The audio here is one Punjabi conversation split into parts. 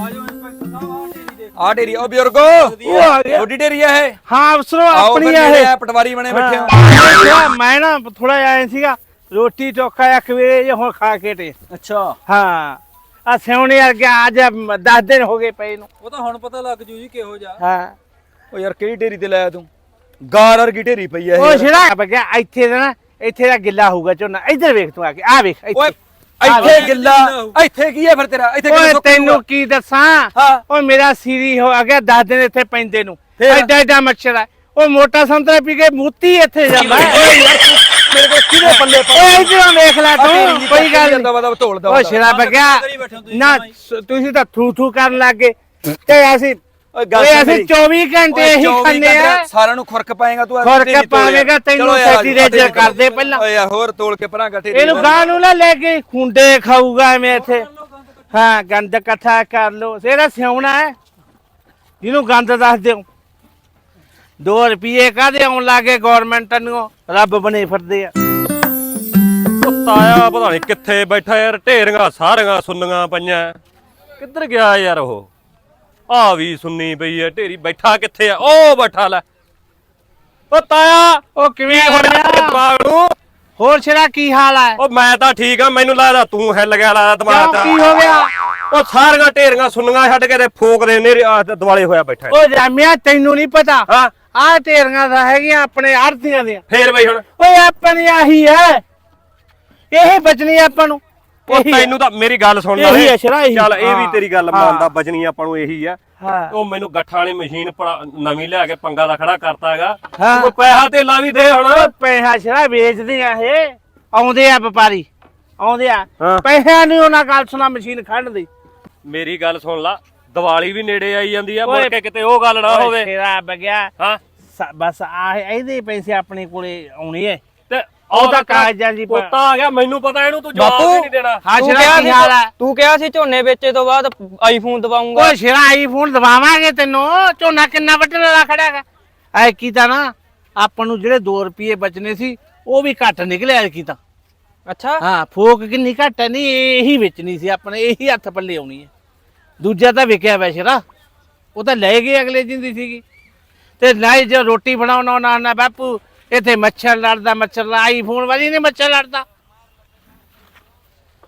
ਆਜੋ ਇੰਸਪੈਕਟਰ ਸਾਹਿਬ ਆ ਢੇਰੀ ਦੇ ਆ ਢੇਰੀ ਉਹ ਬਜ਼ੁਰਗੋ ਉਹ ਆ ਗਿਆ ਛੋਟੀ ਢੇਰੀ ਆ ਇਹ? ਹਾਂ ਅਫਸਰੋ ਆਓ ਆਪਣੀ ਆ ਇਹ। ਪਟਵਾਰੀ ਬਣੇ ਬੈਠੇ ਹੋ। ਮੈਂ ਨਾ ਥੋੜਾ ਆਇਆ ਸੀਗਾ ਰੋਟੀ ਟੋਕਾ ਇੱਕ ਵੇਲੇ ਜੇ ਹੁਣ ਖਾ ਕੇ ਟੇ ਅੱਛਾ। ਹਾਂ ਆ ਸਿਉਣੇ ਆ ਗਿਆ ਅੱਜ 10 ਦਿਨ ਹੋ ਗਏ ਪਏ ਨੂੰ। ਉਹ ਤਾਂ ਹੁਣ ਪਤਾ ਲੱਗ ਜੂ ਜੀ ਕਿਹੋ ਜਾ ਹਾਂ। ਉਹ ਯਾਰ ਕਿਹੜੀ ਢੇਰੀ ਤੇ ਲਾਇਆ ਤੂੰ? ਗਾਰ ਵਰਗੀ ਢੇਰੀ ਪਈ ਆ ਇਹ। ਉਹ ਯਾਰ। ਬਗਿਆ ਇੱਥੇ ਦਾ ਨਾ ਇੱਥੇ ਦਾ ਗਿੱਲਾ ਹੋਊਗਾ ਝੋਨਾ। ਇੱਧਰ ਵੇਖ ਤੂੰ ਆ ਕੇ ਆ ਵੇਖ ਓਏ ਇੱਥੇ ਇੱਥੇ ਗਿੱਲਾ ਇੱਥੇ ਕੀ ਹੈ ਫਿਰ ਤੇਰਾ? ਇੱਥੇ ਓਏ ਤੈਨੂੰ? ਕੀ ਦੱਸਾਂ? ਹਾਂ। ਓਏ ਮੇਰਾ ਸੀਰੀ ਹੋ ਗਿਆ 10 ਦਿਨ ਇੱਥੇ ਪੈਂਦੇ ਨੂੰ। ਫੇਰ? ਐਡਾ ਐਡਾ ਮੱਛਰ ਆ। ਉਹ ਮੋਟਾ ਸੰਤਰਾ ਪੀ ਕੇ ਮੂਤੀ ਇੱਥੇ ਜਾਂਦਾ ਓਏ ਯਾਰ ਤੂੰ ਮੇਰੇ ਕੋਲ ਕਿਹਦੇ ਪੱਲੇ ਪਾ। ਓਏ ਇਧਰੋਂ ਵੇਖ ਲੈ ਤੂੰ। ਕੋਈ ਗੱਲ ਨਹੀਂ। ਦਵਾ ਦਵਾ ਧੋਲ ਦਵਾ ਓ ਸ਼ਰਾ ਬਗਿਆ ਕਰੀ ਬੈਠੇ ਹੋ ਤੁਸੀਂ ਨਾ। ਸ- ਤੁਸੀਂ ਤਾਂ ਥੂ ਥੂ ਕਰਨ ਲੱਗੇ ਤੇ ਅਸੀਂ ਓਏ ਗੱਲ ਓਏ ਸੁਣ ਅਸੀਂ ਮੇਰੀ। 24 ਘੰਟੇ ਇਹੀ 24 ਖਾਂਦੇ ਆ। ਸਾਰਿਆਂ ਨੂੰ ਖੁਰਕ ਪਾਏਗਾ ਤੂੰ ਖੁਰਕ ਪਾਵੇਂਗਾ। ਤੈਨੂੰ ਸੈਟੀਰੇਜਰ ਢੇਰੀ ਕਰਦੇ ਪਹਿਲਾਂ। ਓਏ ਹੋਰ ਤੋੜ ਕੇ ਪਰਾਂ ਗੱਠੇ ਇਹਨੂੰ ਗਾਂ ਨੂੰ ਨਾ ਲੈ ਕੇ ਖੁੰਡੇ ਖਾਊਗਾ ਐਵੇਂ ਇੱਥੇ। ਹਾਂ ਗੰਦ ਇਕੱਠਾ ਕਰ ਲੋ ਇਹਦਾ ਸਿਉਣਾ ਹੈ। ਜਿਹਨੂੰ ਗੰਦ ਦੱਸ ਦਿਓ। 2 ਰੁਪਏ ਕਾਦੇ ਆਉਣ ਲੱਗੇ ਗਵਰਨਮੈਂਟ ਨੂੰ? ਰੱਬ ਬਣੇ ਫਿਰਦੇ ਆ। ਤਾਇਆ ਪਤਾ ਨਹੀਂ ਕਿੱਥੇ ਬੈਠਾ ਯਾਰ ਢੇਰੀਆਂ ਸਾਰੀਆਂ ਸੁੰਨੀਆਂ ਪਈਆਂ। ਕਿੱਧਰ ਗਿਆ ਯਾਰ ਉਹ? ਆ ਵੀ ਸੁੰਨੀ ਪਈ ਐ ਢੇਰੀ ਬੈਠਾ ਕਿੱਥੇ ਆ ਉਹ ਬੈਠਾ ਲੈ। ਉਹ ਤਾਇਆ ਉਹ ਕਿਵੇਂ ਹੋ ਹੋ ਗਿਆ ਗਿਆ ਦਿਮਾਗ ਨੂੰ ਹੋਰ ਛੜਾ ਕੀ ਹਾਲ ਹੈ ਉਹ ਮੈਂ ਤਾਂ ਠੀਕ ਆ ਮੈਨੂੰ ਲੱਗਦਾ ਤੂੰ ਹਿੱਲ ਗਿਆ ਲੱਗਦਾ ਦਿਮਾਗ ਕਿਉਂ ਕੀ ਹੋ ਗਿਆ? ਉਹ ਸਾਰੀਆਂ ਢੇਰੀਆਂ ਸੁੰਨੀਆਂ ਛੱਡ ਕੇ ਤੇ ਫੋਕ ਦੇ ਤੇ ਦਿਵਾਲੇ ਹੋਇਆ ਬੈਠਾ। ਉਹ ਰਾਮਿਆ ਤੈਨੂੰ ਨਹੀਂ ਪਤਾ? ਹਾਂ। ਆਹ ਢੇਰੀਆਂ ਦਾ ਹੈਗੀਆਂ ਆਪਣੇ ਆੜਤੀਆਂ ਦੀਆਂ। ਫੇਰ ਬਈ ਹੁਣ। ਓਏ ਆਪਣੀ ਆਹੀ ਹੈ ਇਹੀ ਬਚਣੀ ਆਪਾਂ ਨੂੰ। ਉਹ ਇਹੀ। ਤੈਨੂੰ ਤਾਂ ਮੇਰੀ ਗੱਲ ਸੁਣ ਇਹੀ ਲੈ ਹੈ ਸ਼ਰਾ, ਇਹੀ। ਚੱਲ ਇਹ ਵੀ ਹਾਂ। ਤੇਰੀ ਗੱਲ ਹਾਂ। ਮੰਨਦਾ ਬਚਣੀ ਆਪਾਂ ਨੂੰ ਇਹੀ ਆ। ਹਾਂ। ਉਹ ਮੈਨੂੰ ਗੱਠਾਂ ਵਾਲੀ ਮਸ਼ੀਨ ਨਵੀਂ ਲਿਆ ਕੇ ਪੰਗਾ ਦਾ ਖੜਾ ਕਰਤਾ ਹੈਗਾ। ਹਾਂ। ਕੋਈ ਪੈਸਾ ਤੇ ਲਾ ਵੀ ਦੇ ਹੁਣ। ਪੈਸਾ ਸ਼ਰਾ ਵੇਚਦੇ ਆ ਇਹ। ਆਉਂਦੇ ਆ ਵਪਾਰੀ। ਆਉਂਦੇ ਆ। ਹਾਂ। ਪੈਸਿਆਂ ਨੂੰ ਉਹਨਾਂ ਗੱਲ ਸੁਣਾ ਮਸ਼ੀਨ ਖੜਨ ਦੀ। ਮੇਰੀ ਗੱਲ ਸੁਣ ਲਾ ਦੀਵਾਲੀ ਵੀ ਨੇੜੇ ਆਈ ਜਾਂਦੀ ਆ ਓਏ, ਮੁੜ ਕੇ ਕਿਤੇ ਉਹ ਗੱਲ ਨਾ ਹੋਵੇ। ਸ਼ੇਰਾ ਬਗਿਆ ਹਾਂ। ਸ- ਬਸ ਆ ਇਹਦੇ ਪੈਸੇ ਆਪਣੇ ਕੋਲੇ ਆਉਣੇ ਐ। ਤੇ ਉਹ ਤਾਂ ਕਾਗਜ਼ਾਂ ਦੀ ਪ- ਪੋਤਾ ਆ ਗਿਆ ਮੈਨੂੰ ਪਤਾ ਇਹਨੂੰ ਤੂੰ ਜਵਾਬ। ਵੀ ਨਹੀਂ ਦੇਣਾ। ਹਾਂ ਤੂੰ ਸ਼ੇਰਾ ਕਿਹਾ ਕੀ ਸੀ ਹਾਲ ਹੈ ਤੂੰ ਕਿਹਾ ਸੀ ਝੋਨੇ ਵੇਚੇ ਤੋਂ ਬਾਅਦ ਆਈਫੋਨ ਦਵਾਉਂਗਾ। ਓਏ ਸ਼ੇਰਾ ਆਈਫੋਨ ਦਵਾਵਾਂਗੇ ਤੈਨੂੰ। ਝੋਨਾ ਕਿੰਨਾ ਵੱਢਣ ਵਾਲਾ ਖੜਾ ਹੈਗਾ। ਐ ਕੀ ਤਾਂ ਨਾ ਆਪਾਂ ਨੂੰ ਜਿਹੜੇ 2 ਰੁਪਏ ਬਚਨੇ ਸੀ ਉਹ ਵੀ ਘੱਟ ਨਿਕਲੇ ਐ ਕੀ ਤਾਂ। ਅੱਛਾ। ਹਾਂ ਫੋਕ ਕਿੰਨੀ ਘੱਟ ਹੈ ਨਹੀਂ ਇਹੀ ਵੇਚਣੀ ਸੀ ਆਪਣੇ ਇਹੀ ਹੱਥ ਪੱਲੇ ਆਉਣੀ ਹੈ। ਦੂਜਾ ਤਾਂ ਵਿਕਿਆ ਵੈਸ਼ਰਾ ਉਹ ਤਾਂ ਲੈ ਗਏ ਅਗਲੇ ਜਿੰਦੀ ਸੀਗੀ। ਤੇ ਨਹੀਂ ਜੇ ਰੋਟੀ ਬਣਾਉਣਾ ਨਾ ਨਾ ਬਾਪੂ ਇੱਥੇ ਮੱਛਰ ਲੜਦਾ ਮੱਛਰ ਲਾ ਆਈਫੋਨ ਵਾਲੀ ਨੇ ਮੱਛਰ ਲੜਦਾ।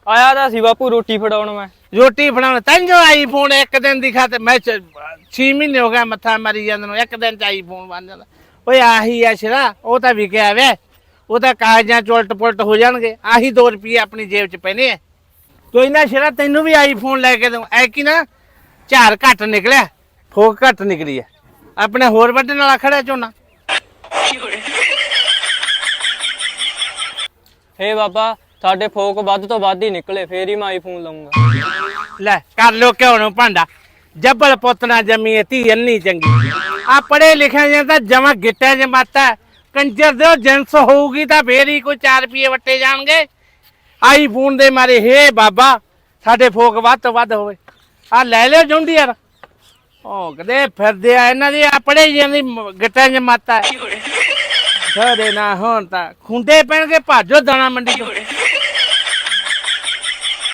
ਆਇਆ ਤਾਂ ਸੀ ਬਾਪੂ ਰੋਟੀ ਫੜਾਉਣ ਮੈਂ। ਰੋਟੀ ਬਣਾਉਣ ਤਾਂ ਜੋ ਆਈਫੋਨ ਇੱਕ ਦਿਨ ਦਿਖਾ ਤੇ ਮੈਂ 6 ਮਹੀਨੇ ਹੋ ਗਏ ਮੱਥਾ ਮਾਰੀ ਜਾਂਦੇ ਨੂੰ ਇੱਕ ਦਿਨ ਚ ਆਈਫੋਨ ਬਣ ਜਾਂਦਾ। ਓਏ ਆਹੀ ਆ ਸ਼ਰਾ ਉਹ ਤਾਂ ਵਿਕਿਆ ਵੇ। ਉਹ ਤਾਂ ਕਾਗਜ਼ਾਂ ਚ ਉਲਟ ਪੁਲਟ ਹੋ ਜਾਣਗੇ। ਆਹੀ 2 ਰੁਪਏ ਆਪਣੀ ਜੇਬ ਚ ਪੈਨੇ ਆ। ਕੋਈ ਨਾ ਸ਼ਰਾ ਤੈਨੂੰ ਵੀ ਆਈਫੋਨ ਲੈ ਕੇ ਦਊਂ। ਐ ਕੀ ਨਾ ਝਾਰ ਘੱਟ ਨਿਕਲਿਆ ਫੋਕ ਘੱਟ ਨਿਕਲੀ ਆ। ਆਪਣੇ ਹੋਰ ਵੱਢਣ ਵਾਲਾ ਖੜਾ ਝੋਨਾ। ਹੇ ਬਾਬਾ ਸਾਡੇ ਫੋਕ ਵੱਧ ਤੋਂ ਵੱਧ ਹੀ ਨਿਕਲੇ, ਫੇਰ ਹੀ ਮੈਂ ਆਈਫੋਨ ਲਵਾਂਗਾ ਲੈ, ਕਰ ਲੋ ਕਿਉਂ ਨੂੰ ਭਾਂਡਾ। ਜੱਬਲ ਪੁੱਤ ਨਾ ਜੰਮੀ ਧੀ ਅੰਨੀ ਚੰਗੀ। ਆ ਪੜੇ ਲਿਖਿਆ ਜਾਂ ਜਮਾ ਗਿੱਟਿਆ ਜਮਾਤਾ ਕੰਜਰ ਦੇ ਜਿੰਸ ਹੋਊਗੀ ਤਾਂ ਫੇਰ ਹੀ ਕੋਈ 4 ਰੁਪਏ ਵੱਟੇ ਜਾਣਗੇ। ਆਈਫੋਨ ਦੇ ਮਾਰੇ, ਹੇ ਬਾਬਾ, ਸਾਡੇ ਫੋਕ ਵੱਧ ਤੋਂ ਵੱਧ ਹੋਵੇ। ਆ ਲੈ ਲਿਓ ਜੁੰਡੀ ਯਾਰ ਉਹ ਕਦੇ ਫਿਰਦੇ ਆ, ਇਹਨਾਂ ਦੀ ਆਪੜੇ ਜਾਂਦੀ ਗਿੱਟਿਆ ਜਮਾਤਾ ਸਾਰੇ ਨਾ ਹੋਣ ਤਾਂ ਖੁੰਡੇ ਪੈਣਗੇ ਭਾਜੋ ਦਾਣਾ ਮੰਡੀ ਤੋਂ